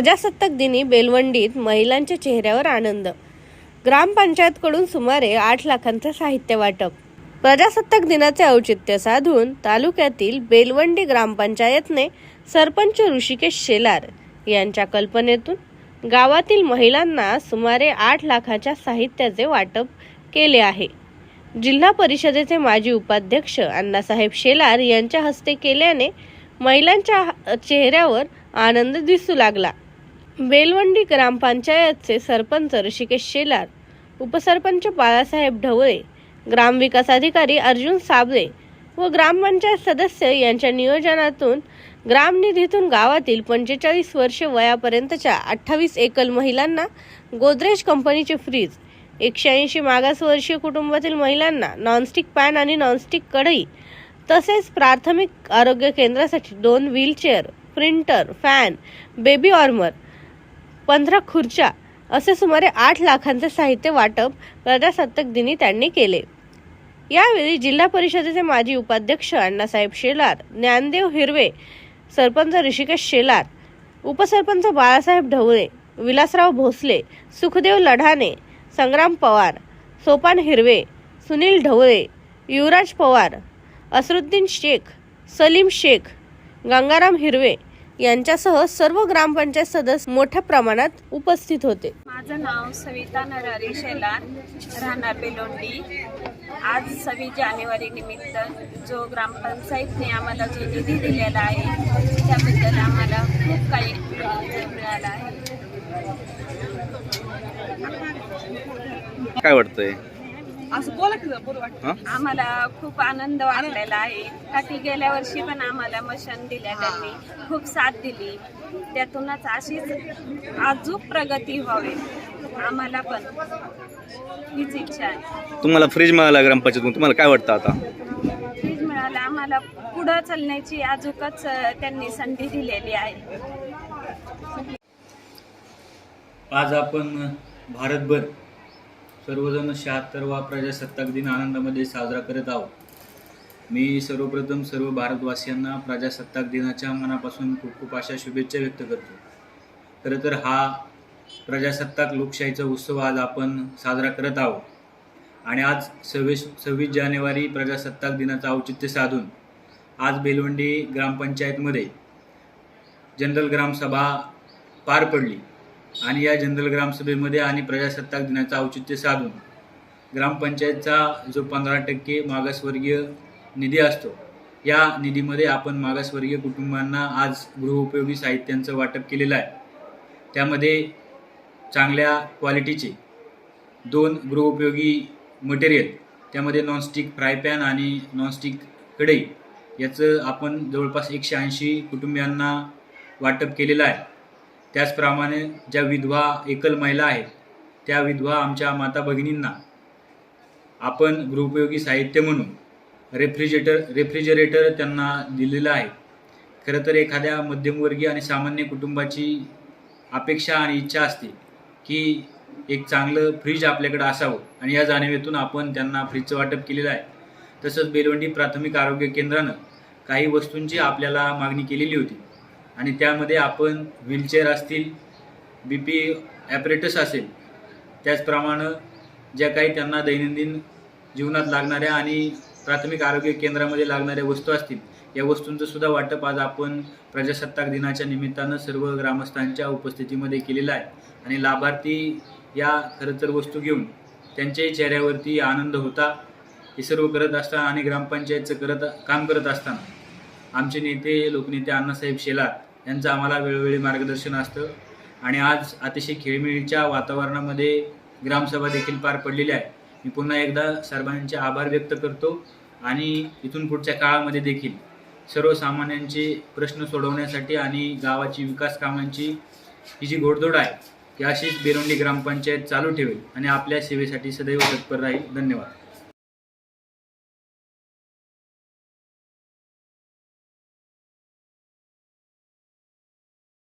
प्रजासत्ताक दिनी बेलवंडीत महिलांच्या चेहऱ्यावर आनंद. ग्रामपंचायतकडून सुमारे आठ लाखांचं साहित्य वाटप. प्रजासत्ताक दिनाचे औचित्य साधून तालुक्यातील बेलवंडी ग्रामपंचायतने सरपंच ऋषिकेश शेलार यांच्या कल्पनेतून गावातील महिलांना सुमारे आठ लाखाच्या साहित्याचे वाटप केले आहे. जिल्हा परिषदेचे माजी उपाध्यक्ष अण्णासाहेब शेलार यांच्या हस्ते केल्याने महिलांच्या चेहऱ्यावर आनंद दिसू लागला. बेलवंडी ग्रामपंचायतचे सरपंच ऋषिकेश शेलार उपसरपंच बाळासाहेब ढवळे ग्रामविकास अधिकारी अर्जुन साबळे व ग्रामपंचायत सदस्य यांच्या नियोजनातून ग्रामनिधीतून गावातील पंचेचाळीस वर्षे वयापर्यंतच्या अठ्ठावीस एकल महिलांना गोदरेज कंपनीचे फ्रीज एकशे ऐंशी मागासवर्षीय कुटुंबातील महिलांना नॉनस्टिक पॅन आणि नॉनस्टिक कढई तसेच प्राथमिक आरोग्य केंद्रासाठी दोन wheelchair printer fan baby warmer पंधरा खुर्च्या असे सुमारे आठ लाखांचे साहित्य वाटप प्रजासत्ताक दिनी त्यांनी केले. यावेळी जिल्हा परिषदेचे माजी उपाध्यक्ष अण्णासाहेब शेलार ज्ञानदेव हिरवे सरपंच ऋषिकेश शेलार उपसरपंच बाळासाहेब ढवळे विलासराव भोसले सुखदेव लढाणे संग्राम पवार सोपान हिरवे सुनील ढवळे युवराज पवार असरुद्दीन शेख सलीम शेख गंगाराम हिरवे यांच्यासह सर्व ग्रामपंचायत सदस्य मोठ्या प्रमाणात उपस्थित होते. माझं नाव सविता नरहरी शेलार राहणार बेलोंडी. आज सव्वीस जानेवारी निमित्त जो ग्रामपंचायतने आम्हाला जो निधी दिलेला आहे त्याबद्दल आम्हाला खूप काही मिळालं आहे. काय वाटतंय? असं बोला की जरा, बरं वाटतं? आम्हाला खूप आनंद वाटलेला आहे. का की गेल्या वर्षी पण आम्हाला मशन दिल्या त्यांनी. खूप साथ दिली. त्यातूनच अशीच अजूक प्रगती व्हावी. आम्हाला पण. हीच इच्छा आहे. तुम्हाला फ्रीज मिळाला ग्रामपंचायतून तुम्हाला काय वाटतं आता? फ्रीज मिळालं. आम्हाला पुढं चालण्याची अजूकच त्यांनी संधी दिलेली आहे. आज आपण भारतभर सर्वजण शहात्तरवा प्रजासत्ताक दिन आनंदामध्ये साजरा करत आहोत. मी सर्वप्रथम सर्व भारतवासियांना प्रजासत्ताक दिनाच्या मनापासून खूप खूप अशा शुभेच्छा व्यक्त करतो. खरं तर हा प्रजासत्ताक लोकशाहीचा उत्सव आज आपण साजरा करत आहोत. आणि आज सव्वीस सव्वीस जानेवारी प्रजासत्ताक दिनाचं औचित्य साधून आज बेलवंडी ग्रामपंचायतमध्ये जनरल ग्रामसभा पार पडली. आणि या जनरल ग्रामसभेमध्ये आणि प्रजासत्ताक दिनाचं औचित्य साधून ग्रामपंचायतचा जो पंधरा टक्के मागासवर्गीय निधी असतो या निधीमध्ये आपण मागासवर्गीय कुटुंबांना आज गृहोपयोगी साहित्यांचं वाटप केलेलं आहे. त्यामध्ये चांगल्या क्वालिटीचे दोन गृहोपयोगी मटेरियल त्यामध्ये नॉनस्टिक फ्राय पॅन आणि नॉनस्टिक कढई याचं आपण जवळपास एकशे ऐंशी कुटुंबियांना वाटप केलेलं आहे. त्याचप्रमाणे ज्या विधवा एकल महिला आहेत त्या विधवा आमच्या माता भगिनींना आपण गृहोपयोगी साहित्य म्हणून रेफ्रिजरेटर रेफ्रिजरेटर त्यांना दिलेलं आहे. खरं तर एखाद्या मध्यमवर्गीय आणि सामान्य कुटुंबाची अपेक्षा आणि इच्छा असते की एक चांगलं फ्रीज आपल्याकडे असावं आणि या जाणीवेतून आपण त्यांना फ्रीजचं वाटप केलेलं आहे. तसंच बेलवंडी प्राथमिक आरोग्य केंद्रानं काही वस्तूंची आपल्याला मागणी केलेली होती. आणि त्यामध्ये आपण व्हीलचेअर असतील बी पी ॲपरेटस असेल त्याचप्रमाणे ज्या काही त्यांना दैनंदिन जीवनात लागणाऱ्या आणि प्राथमिक आरोग्य केंद्रामध्ये लागणाऱ्या वस्तू असतील या वस्तूंचं सुद्धा वाटप आज आपण प्रजासत्ताक दिनाच्या निमित्तानं सर्व ग्रामस्थांच्या उपस्थितीमध्ये केलेलं आहे. आणि लाभार्थी या खरं तर वस्तू घेऊन त्यांच्याही चेहऱ्यावरती आनंद होता. हे सर्व करत असताना आणि ग्रामपंचायतचं करत काम करत असताना आमचे नेते लोकनेते अण्णासाहेब शेलार यांचं आम्हाला वेळोवेळी मार्गदर्शन असतं. आणि आज अतिशय खेळमेळीच्या वातावरणामध्ये ग्रामसभा देखील पार पडलेली आहे. मी पुन्हा एकदा सर्वांचे आभार व्यक्त करतो आणि इथून पुढच्या काळामध्ये देखील सर्वसामान्यांचे प्रश्न सोडवण्यासाठी आणि गावाची विकास कामांची ही जी घोडदौड आहे ती अशीच बेरोंडी ग्रामपंचायत चालू ठेवेल आणि आपल्या सेवेसाठी सदैव तत्पर राहील. धन्यवाद.